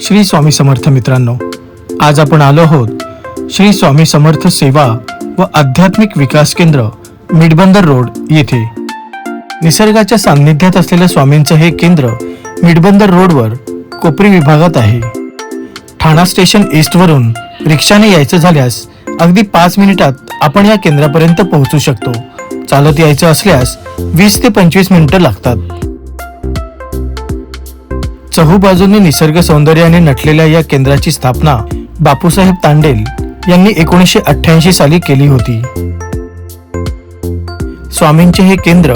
श्री स्वामी समर्थ मित्रांनो आज आपण आलो आहोत श्री स्वामी समर्थ सेवा व आध्यात्मिक विकास केंद्र मिडबंदर रोड येथे. निसर्गाच्या सान्निध्यात असलेल्या स्वामींचं हे केंद्र मिडबंदर रोडवर कोपरी विभागात आहे. ठाणा स्टेशन ईस्टवरून रिक्षाने यायचं झाल्यास अगदी पाच मिनिटात आपण या केंद्रापर्यंत पोहोचू शकतो. चालत यायचं असल्यास वीस ते पंचवीस मिनिटं लागतात. चहूबाजूंनी निसर्ग सौंदर्याने नटलेल्या या केंद्राची स्थापना बापूसाहेब तांडेल यांनी एकोणीसशे अठ्ठ्याऐंशी साली केली होती. स्वामींचे हे केंद्र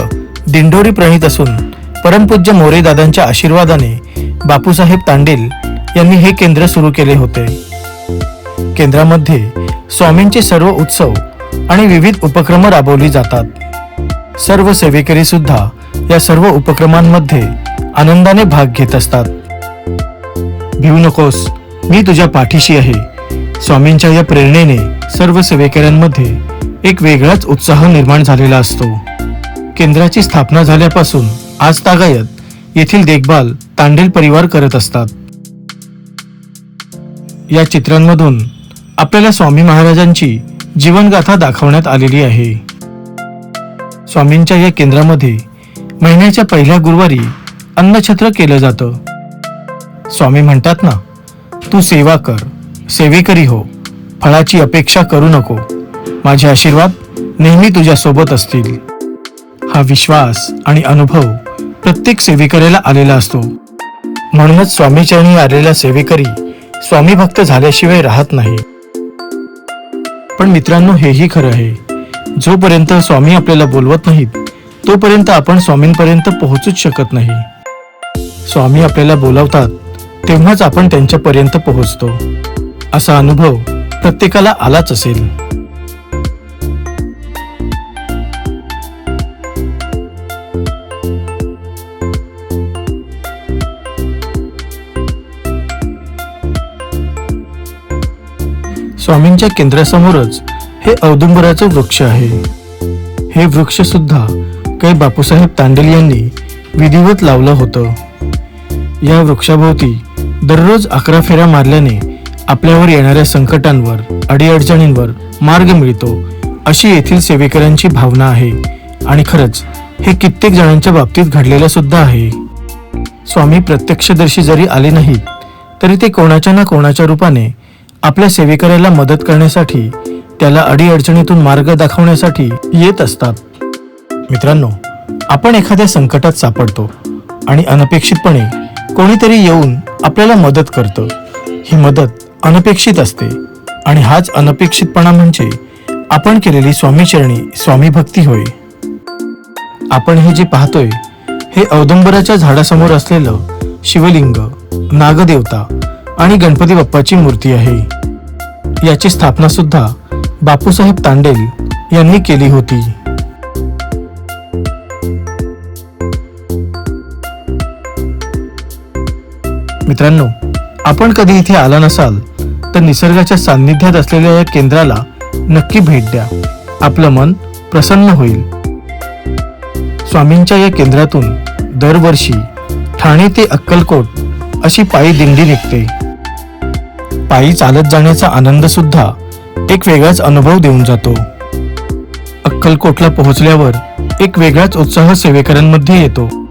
दिंडोरी प्रणीत असून परमपूज्य मोरेदादांच्या आशीर्वादाने बापूसाहेब तांडेल यांनी हे केंद्र सुरू केले होते. केंद्रामध्ये स्वामींचे सर्व उत्सव आणि विविध उपक्रम राबवली जातात. सर्व सेवेकरी सुद्धा या सर्व उपक्रमांमध्ये आनंदाने भाग घेत असतात. भिवू नकोस मी तुझ्या पाठीशी आहे. स्वामींच्या या प्रेरणेने सर्व सेवेकऱ्यांमध्ये एक वेगळाच उत्साह निर्माण झालेला असतो. केंद्राची स्थापना झाल्यापासून आज तागायत येथील देखभाल तांडेल परिवार करत असतात. या चित्रांमधून आपल्याला स्वामी महाराजांची जीवनगाथा दाखवण्यात आलेली आहे. स्वामींच्या या केंद्रामध्ये महिन्याच्या पहिल्या गुरुवारी अन्नछत्र केलं जातं. स्वामी म्हणतात ना तू सेवा कर सेवेकरी हो फळाची अपेक्षा करू नको. माझे आशीर्वाद नेहमी तुझ्यासोबत असतील. हा विश्वास आणि अनुभव प्रत्येक सेवेकरेला आलेला असतो. म्हणूनच स्वामीचरणी आलेला सेवेकरी स्वामी भक्त झाल्याशिवाय राहत नाही. पण मित्रांनो हेही खरं आहे. जोपर्यंत स्वामी आपल्याला बोलवत नाहीत तोपर्यंत आपण स्वामींपर्यंत पोहोचूच शकत नाही. स्वामी आपल्याला बोलावतात तेव्हाच आपण त्यांच्यापर्यंत पोहोचतो. असा अनुभव प्रत्येकाला आलाच असेल. स्वामींच्या केंद्रासमोरच हे औदुंबराचं वृक्ष आहे. हे वृक्ष सुद्धा काही बापूसाहेब तांडेल यांनी विधिवत लावलं होतं. या वृक्षाभोवती दररोज अकरा फेऱ्या मारल्याने आपल्यावर येणाऱ्या संकटांवर अडीअडचणींवर मार्ग मिळतो अशी येथील सेवेकऱ्यांची भावना आहे. आणि खरंच हे कित्येक जणांच्या बाबतीत घडलेलं सुद्धा आहे. स्वामी प्रत्यक्षदर्शी जरी आले नाहीत तरी ते कोणाच्या ना कोणाच्या रूपाने आपल्या सेवेकऱ्याला मदत करण्यासाठी त्याला अडीअडचणीतून मार्ग दाखवण्यासाठी येत असतात. मित्रांनो आपण एखाद्या संकटात सापडतो आणि अनपेक्षितपणे कोणीतरी येऊन आपल्याला मदत करतं. ही मदत अनपेक्षित असते. आणि हाच अनपेक्षितपणा म्हणजे आपण केलेली स्वामीचरणी स्वामी भक्ती होय. आपण हे जे पाहतोय हे औदंबराच्या झाडासमोर असलेलं शिवलिंग नागदेवता आणि गणपती बाप्पाची मूर्ती आहे. याची स्थापना सुद्धा बापूसाहेब तांडेल यांनी केली होती. मित्रांनो आपण कधी इथे आला नसाल तर निसर्गाच्या सान्निध्यात असलेल्या या केंद्राला नक्की भेट द्या. आपलं मन प्रसन्न होईल. स्वामींच्या या केंद्रातून दरवर्षी ठाणे ते अक्कलकोट अशी पायी दिंडी निघते. पायी चालत जाण्याचा आनंद सुद्धा एक वेगळाच अनुभव देऊन जातो. अक्कलकोटला पोहोचल्यावर एक वेगळाच उत्साह सेवेकरांमध्ये येतो.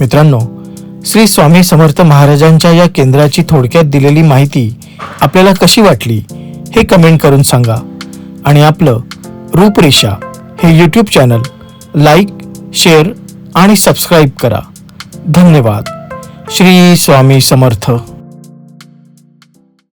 मित्रांनो श्री स्वामी समर्थ महाराजांच्या या केंद्राची थोडक्यात दिलेली माहिती आपल्याला कशी वाटली हे कमेंट करून सांगा. आणि आपलं रूपरेषा हे यूट्यूब चॅनल लाईक शेअर आणि सबस्क्राईब करा. धन्यवाद. श्री स्वामी समर्थ.